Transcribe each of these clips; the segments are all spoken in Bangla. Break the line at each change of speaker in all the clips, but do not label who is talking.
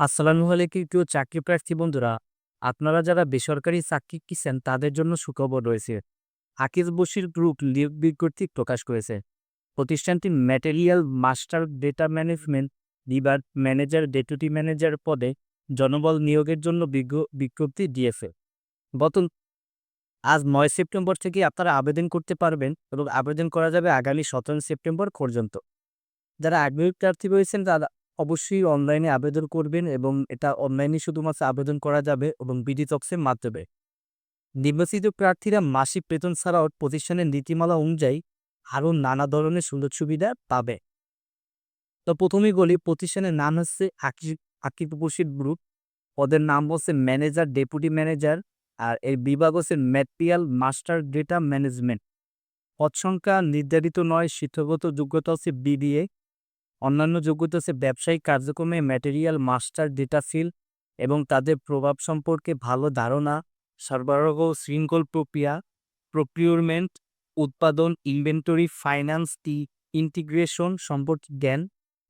আসসালামু আলাইকুম প্রিয় চাকরি প্রার্থী বন্ধুরা। আপনারা যারা বেসরকারি চাকরি কিছেন তাদের জন্য সুখবর রয়েছে। আকিজ বশির গ্রুপ নিয়োগ বিজ্ঞপ্তি প্রকাশ করেছে। প্রতিষ্ঠানটি ম্যাটেরিয়াল মাস্টার ডেটা ম্যানেজমেন্ট বিভাগ ম্যানেজার ডেপুটি ম্যানেজার পদে জনবল নিয়োগের জন্য বিজ্ঞ- বিজ্ঞপ্তি দিয়েছে। গত আজ নয় সেপ্টেম্বর থেকে আপনারা আবেদন করতে পারবেন এবং আবেদন করা যাবে আগামী সতেরো সেপ্টেম্বর পর্যন্ত। যারা আগ্রহী প্রার্থী রয়েছেন তারা অবশ্যই অনলাইনে আবেদন করবেন এবং এটা অনলাইনে শুধুমাত্র আবেদন করা যাবে এবং বিডি টক্সের মাধ্যমে। নির্বাচিত প্রার্থীরা মাসিক বেতন ছাড়াও প্রতিষ্ঠানের নীতিমালা অনুযায়ী আরও নানা ধরনের সুযোগ সুবিধা পাবে। তো প্রথমেই বলি প্রতিষ্ঠানের নাম হচ্ছে আকিব আকিব গ্রুপ। পদের নাম হচ্ছে ম্যানেজার, ডেপুটি ম্যানেজার আর এই বিভাগ হচ্ছে ম্যাটেরিয়াল মাস্টার ডেটা ম্যানেজমেন্ট। পদ সংখ্যা নির্ধারিত নয়, শিক্ষাগত যোগ্যতা হচ্ছে বিবিএ অন্যান্য যোগ্যতা হচ্ছে ব্যবসায়িক কার্যক্রমে ম্যাটেরিয়াল মাস্টার ডেটা ফিল এবং তাদের প্রভাব সম্পর্কে ভালো ধারণা, সরবরাহ, শৃঙ্খল প্রক্রিয়া প্রকিউরমেন্ট উৎপাদন ইনভেন্টরি ফাইন্যান্স টি ইন্টিগ্রেশন সম্পর্কে জ্ঞান,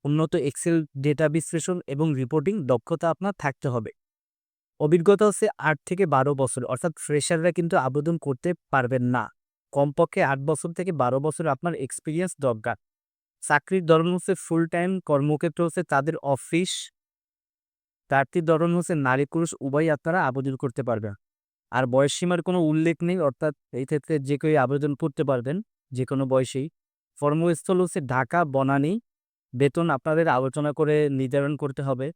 উন্নত এক্সেল ডেটা বিশ্লেষণ এবং রিপোর্টিং দক্ষতা আপনার থাকতে হবে। অভিজ্ঞতা হচ্ছে আট থেকে বারো বছর, অর্থাৎ ফ্রেশাররা কিন্তু আবেদন করতে পারবেন না। কমপক্ষে আট বছর থেকে বারো বছর আপনার এক্সপিরিয়েন্স দরকার। চাকরির ধরন হচ্ছে ফুল টাইম কর্মক্ষেত্র হচ্ছে তাদের অফিস প্রার্থীর ধরন হচ্ছে নারী পুরুষ, উভয়ই আপনারা আবেদন করতে পারবেন। আর বয়স সীমার কোনো উল্লেখ নেই, অর্থাৎ এই ক্ষেত্রে যে কেউ আবেদন করতে পারবেন, যে কোনো বয়সেই। কর্মস্থল হচ্ছে ঢাকা, বনানী, বেতন আপনাদের আলোচনা করে নির্ধারণ করতে হবে।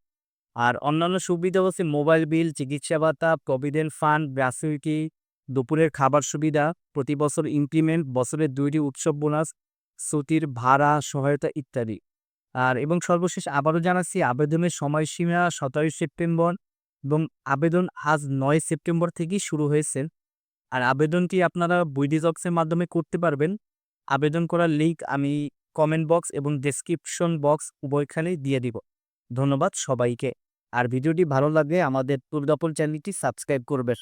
আর অন্যান্য সুবিধা হচ্ছে মোবাইল বিল চিকিৎসা ভাতা প্রভিডেন্ট ফান্ড গ্রাসুইটি দুপুরের খাবার সুবিধা, প্রতি বছর ইনক্রিমেন্ট বছরের দুইটি উৎসব বোনাস ছুটির ভাড়া, সহায়তা ইত্যাদি। আর এবং সর্বশেষ আবারও জানাচ্ছি, আবেদনের সময়সীমা সতেরোই সেপ্টেম্বর এবং আবেদন আজ নয় সেপ্টেম্বর থেকেই শুরু হয়েছে। আর আবেদনটি আপনারা বুইডিজক্সের মাধ্যমে করতে পারবেন। আবেদন করার লিঙ্ক আমি কমেন্ট বক্স এবং ডেসক্রিপশন বক্স উভয়খানেই দিয়ে দিব। ধন্যবাদ সবাইকে। আর ভিডিওটি ভালো লাগলে আমাদের দুর্গাপুর চ্যানেলটি সাবস্ক্রাইব করবেন।